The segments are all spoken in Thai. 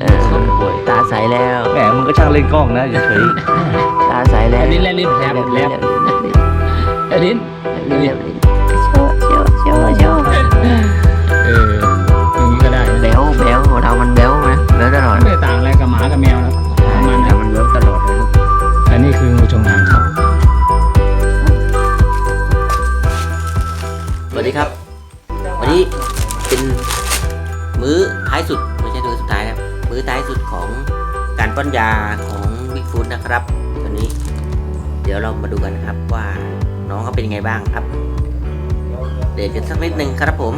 เออตาใสแล้ว แหมมึงก็ช่างเล่นกล้องนะอย่าเฉยตาใสแล้วอันนี้แลบลิ้นแลบแลบอันนี้ลิ้นลิ้นลิ้นโชว์โชว์โชว์โชว์เอออย่างนี้ก็ได้แบลแบลของเรามันแบลนะแบลตลอดไม่ได้ต่างอะไรกับหมากับแมวนะประมาณแต่นั้นมันแบลตลอดเลยลูกอันนี้คืองูจงอางครับ สวัสดีครับ วันนี้เป็นมื้อท้ายสุดไม่ใช่มื้อสุดท้ายนะ คือท้ายสุดของการป้อนยาของบิ๊กฟูดนะครับวันนี้ เดี๋ยวเรามาดูกันครับว่าน้องเขาเป็นยังไงบ้างครับ เดี๋ยวกันสักนิดนึงครับผม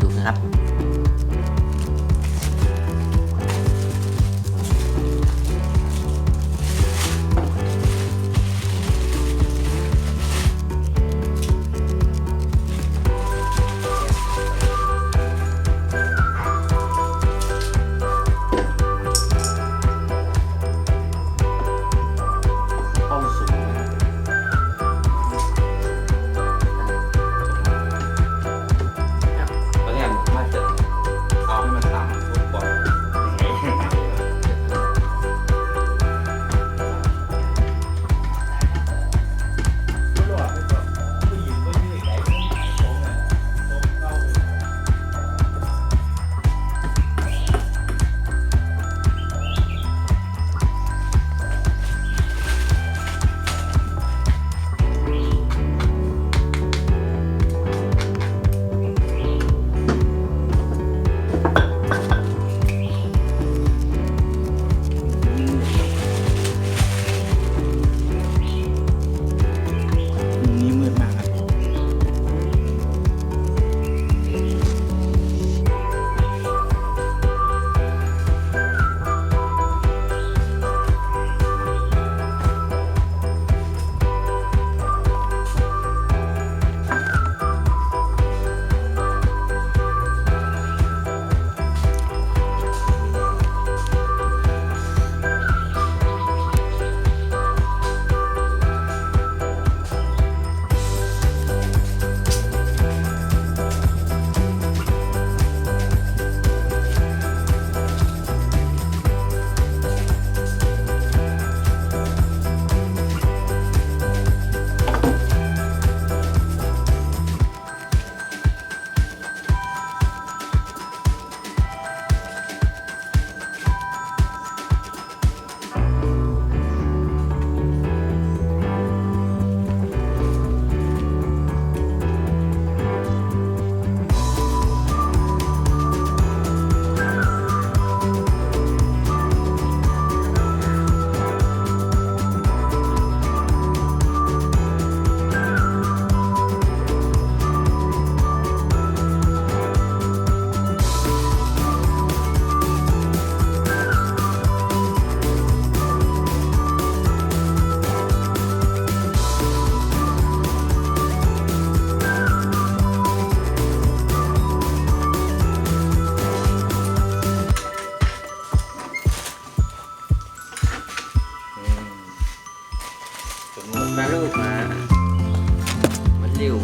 ดูนะครับ มาลูกมา มันเร็ว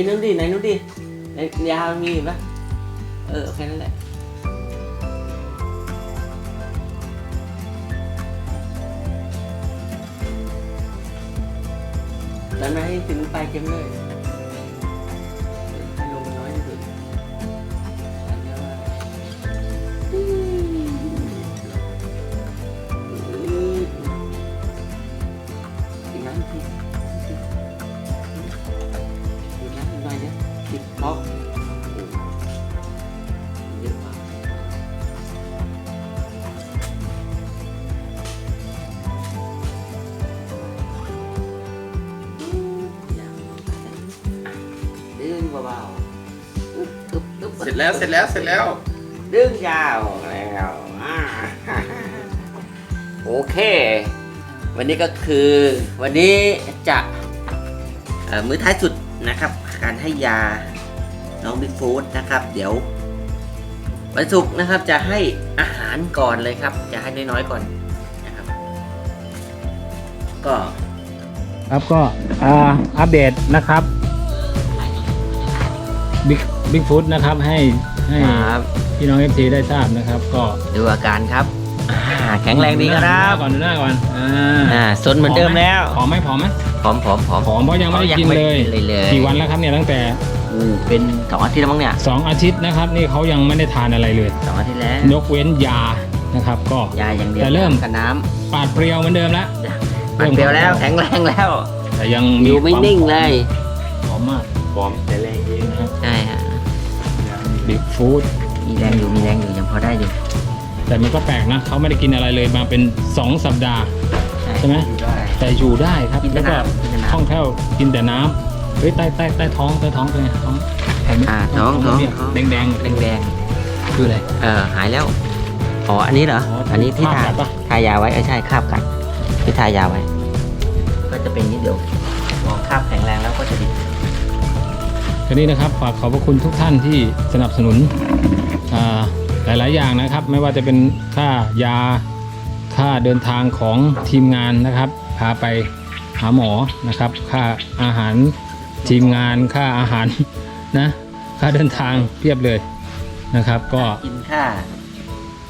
ยนู้นดิไหนนู้นดิไหนยามีปะเออแค่นั้นแหละแล้วนมาให้ถึงปลายเข็มเลย เบาๆอึ๊บอึ๊บอึ๊บเสร็จแล้วเสร็จแล้วเสร็จแล้ว ดึงยาวแล้วอ่าโอเค วันนี้ก็คือวันนี้จะเอ่อมื้อท้ายสุดนะครับ การให้ยาน้องบิ๊กฟูดนะครับ เดี๋ยววันศุกร์นะครับจะให้อาหารก่อนเลยครับ จะให้น้อยๆก่อนนะครับ ก็ ครับก็อ่าอัปเดตนะครับ บิ๊กบิ๊กฟุตนะครับให้ให้ครับพี่น้องเอฟซีได้ทราบนะครับ ก็ดูอาการครับอ่าแข็งแรงดีคดูหรัน้าบก่อนดูหน้าก่อนอ่าอ่าสนเหมือนเดิมแล้วผอมไหมผอมไหมผอมผอมผอมผอมเพราะยังไม่ได้กินเลยเลยเลยกี่วันแล้วครับเนี่ยตั้งแต่อู้เป็นสองอาทิตย์แล้วมั้งเนี่ยสองอาทิตย์นะครับ นี่เขายังไม่ได้ทานอะไรเลยสองอาทิตย์แล้วยกเว้นยานะครับ ก็ยาอย่างเดียวแต่เริ่มกับน้ปาดเปรียวเหมือนเดิมแล้วำมันเปรียวแล้วแข็งแรงแล้ว แต่ยังอยู่ไม่นิ่งเลยผอมมากบอมแต่แรง บิ๊กฟูดมีแรงอยู่มีแรงอยู่ยังพอได้อยู่ แต่มันก็แปลกนะเขาไม่ได้กินอะไรเลยมาเป็น 2 สัปดาห์ ใช่ไหมอยู่ได้แต่อยู่ได้ครับกินแต่แล้วก็น้ำกินแต่น้ำคล่องแคล่วกินแต่น้ำเฮ้ยใต้ใต้ใต้ท้องใต้ท้องเป็นไงท้องอ่าท้องท้องเนี่ยท้อง แดงแดงแดงแดงๆคืออะไร ๆเออหายแล้ว อ๋อ อันนี้เหรอ อ๋ออัอันนี้ที่คราทาบกัดปะ ทายาไว้เออใช่คราบกัดที่ทายาไว้ ก็จะเป็นนิดเดียวพอคราบแข็งแรงแล้วก็จะดี ทีนี้นะครับฝากขอบพระคุณทุกท่านที่สนับสนุนอ่าหลาย ๆ อย่างนะครับ ไม่ว่าจะเป็นค่ายาค่าเดินทางของทีมงานนะครับ พาไปหาหมอนะครับ ค่าอาหารทีมงานค่าอาหารนะค่าเดินทางเพียบเลยนะครับ ก็กินค่า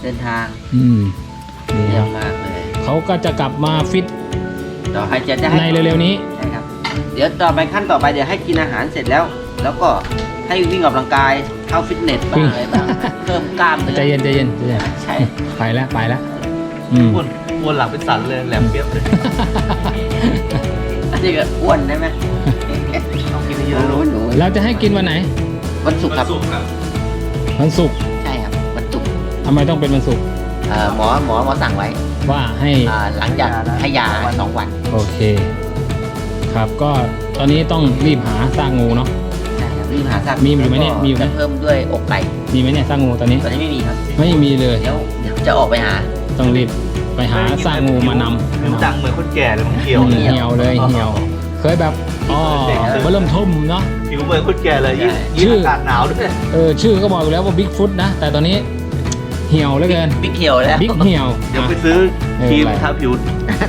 เดินทาง อืมนี่คเยี่ยรับมมากเลยเขาก็จะกลับมาฟิตต่อไปจะได้ให้ในเร็วๆนี้ ใช่ครับ เดี๋ยวต่อไปขั้นต่อไปเดี๋ยวให้กินอาหารเสร็จแล้ว แล้วก็ให้วิ่งออกกำลังกายเข้าฟิตเนสบ้างอะไรบ้างเพิ่มกล้ามเนื้อใจเย็นใจเย็นใจเย็นใช่ไปแล้วไปแล้วอืมอ้วนอ้วนหลังเป็นสันเลยแหลมเปียบเลยอันนี้ก็อ้วนได้ไหมต้องกินเยอะหนูลูกหนูเราจะให้กินวันไหน วันศุกร์ครับสุกครับวันศุกร์ใช่ครับวันศุกร์ทำไมต้องเป็นวันศุกร์เอ่อหมอหมอหมอสั่งไว้ ว่าให้อ่าหลังจากให้ยาสองวัน โอเค ครับก็ตอนนี้ต้องรีบหาซากงูเนาะ ใช่ครับรีบหาซากมีอยู่ไหมเนี่ยมีอยู่ไหมจะเพิ่มด้วยอกไก่มีไหมเนี่ยซากงูตอนนี้ ตอนนี้ไม่มีครับไม่มีเลยเดี๋ยวเดี๋ยวจะออกไปหา ต้องรีบไปหาซากงูมานำผิวดังเหมือนคนแก่เลยมันเหี่ยวอืมเลย เหี่ยวเลยเหี่ยว เคยแบบอ๋อมาเริ่มทุ่มเนาะ ผิวเหมือนคนแก่เลยยิ่งชื่ยิ่งออากาศหนาวด้วยเออชื่อก็บอกอยู่แล้วว่าบิ๊กฟุตนะ แต่ตอนนี้เหี่ยวเหลือเกินบิ๊กเขียวแล้วบิ๊กเหี่ยวเดี๋ยวอะไปซื้อครีมไม่เป็นไรทาผิว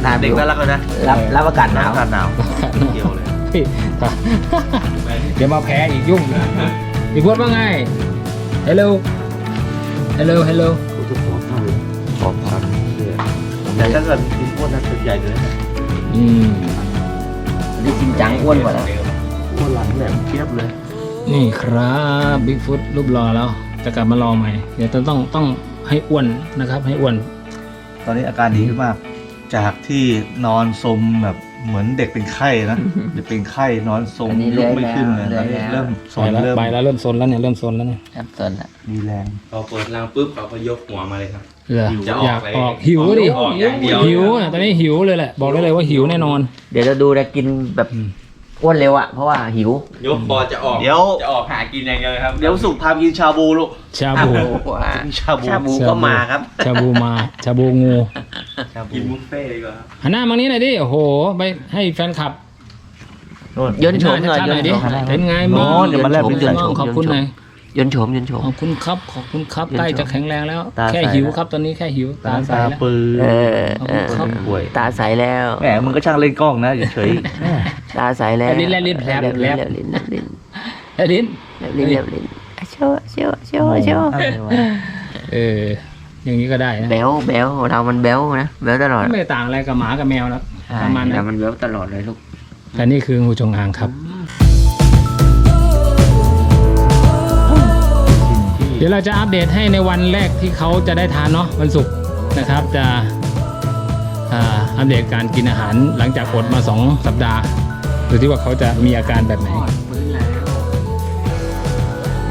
ถามเด็กน่ารักเลยนะรับรับอากาศหนาวอากาศหนาวเหี่ยวเลย เฮ้ยเดี๋ยวมาแพ้อีกยุ่งบิ๊กฟุตว่าไง Hello Hello Hello แต่ถ้าเกิดกินอ้วนน่าจะใหญ่เลยนะอืมนี่จริงจังอ้วนกว่าแล้วอ้วนหลังแหลมเปียบเลย นี่ครับบิ๊กฟุตรูปรอแล้วจะกลับมารอใหม่ เดี๋ยวต้องต้องต้องให้อ้วนนะครับ ให้อ้วน ตอนนี้อาการดีขึ้นมาก จากที่นอนสมแบบ เหมือนเด็กเป็นไข้นะเด็กเป็นไข้นอนสมอันนี้ลุเลื่กอยไม่แล้วขึ้นเลยเลื่ตออยนนี้แล้ว เริ่มสไปนแล้วเริ่มไปแล้วเริ่มซนแล้วเนี่ยเริ่มซนแล้วเนี่ยครับส่วนละมีแรงพอเปิดรังปุ๊บเขาก็ยกหัวมาเลยครับ เหรอจะอออกยากเลยออกหิวดิออกอย่างเดียว หิวอะตอนนี้หิวเลยแหละ บอกได้เลยว่าหิวแน่นอน เดี๋ยวจะดูนะกินแบบอืมอ้วนเร็วอะเพราะว่าหิวยกคอจะออกเดี๋ยว จะออกหากินอย่างเดียวเลยครับเดี๋ยวสุกพาไปกินชาบูลูกชาบู โอ้โหอะชาบู ชาบูก็มาครับ ชาบูมาชาบูงู ชาบูกินบุฟเฟ่ต์ดีกว่าครับหันหน้ามานี้หน่อยดิ โอ้โห ไปให้แฟนคลับโน่นยนต์โฉมหน่อยชัดๆหน่อยดิยนต์โฉมหน่อย เป็นไงโน้บ้างนเดี๋ยวมาแลบลิ้นกันขอบคุณหน่อย ยนต์โฉมยนต์โฉม ขอบคุณครับ ขอบคุณครับยนต์โฉมใกล้จะแข็งแรงแล้ว ตาแค่ใสหิวแล้วครับ ตอนนี้แค่หิว ตาตาใสตาแล้ว ปืนเออขอบเอคุณอครับ ป่วยตาใสแล้ว แหมมึงก็ช่างเล่นกล้องนะอย่าเฉยตาใสแล้วแลบลิ้นแลบลิ้นแผลบแลบแผลลิ้นบแลบลิ้นแลบลิ้นไอ้ลิ้นแบบลิ้นแบบลิ้นอะโชว์โชว์โชว์โชว์เออ อย่างนี้ก็ได้นะแบลแบลเรามันแบลนะแบลตลอดไม่ต่างอะไรกับหมากับแมวแล้วใช่ประมาณนั้เรานมันแบลตลอดเลยลูกแต่นี่คืองูจงอางครับ เดี๋ยวเราจะอัปเดตให้ในวันแรกที่เขาจะได้ทานเนาะวันศุกร์นะครับ จะอ่าอัปเดตการกินอาหารหลังจากอดมา 2 สัปดาห์ดูที่ว่าเขาจะมีอาการแบบไหนฟื้นแล้ว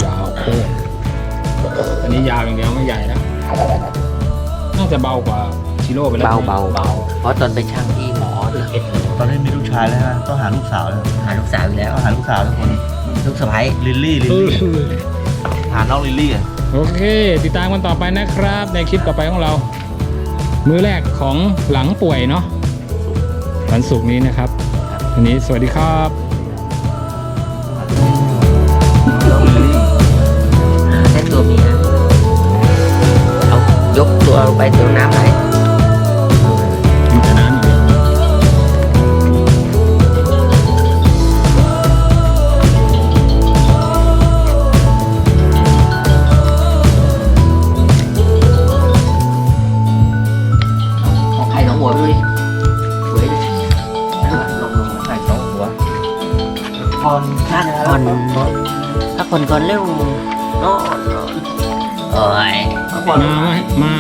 ยาวโค้งอันนี้ยาวอย่างเดียวไม่ใหญ่แล้ว น่าจะเบากว่าชิโร่ไปแล้วเบาเบาเบาเพราะตอนไปช่างที่หมอที่เอ็ดเลยตอนนี้มีลูกชายแล้วนะต้องหาลูกสาวแล้วหาลูกสาวอยู่แล้วต้องหาลูกสาวทุกคนลูกสะพ้ายลิลลี่ลิลลี่หาน้องลิลลี่อะโอเค ติดตามกันต่อไปนะครับ ในคลิปต่อไปของเรา มื้อแรกของหลังป่วยเนาะวันศุกร์นี้นะครับวันนี้สวัสดีครับ ยกตัวลงไปตัวน้ำไหลกินแต่น้ำอย่างเดียวของใครสองหัวไปดูดิหัวดิลงลงใส่องหัวพรพักผ่อนพักผ่อนก่อนเโอ้ยพักผ่อนมาไหมมา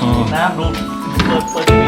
อ๋อ น้ำดูเปิดเปิดทีวี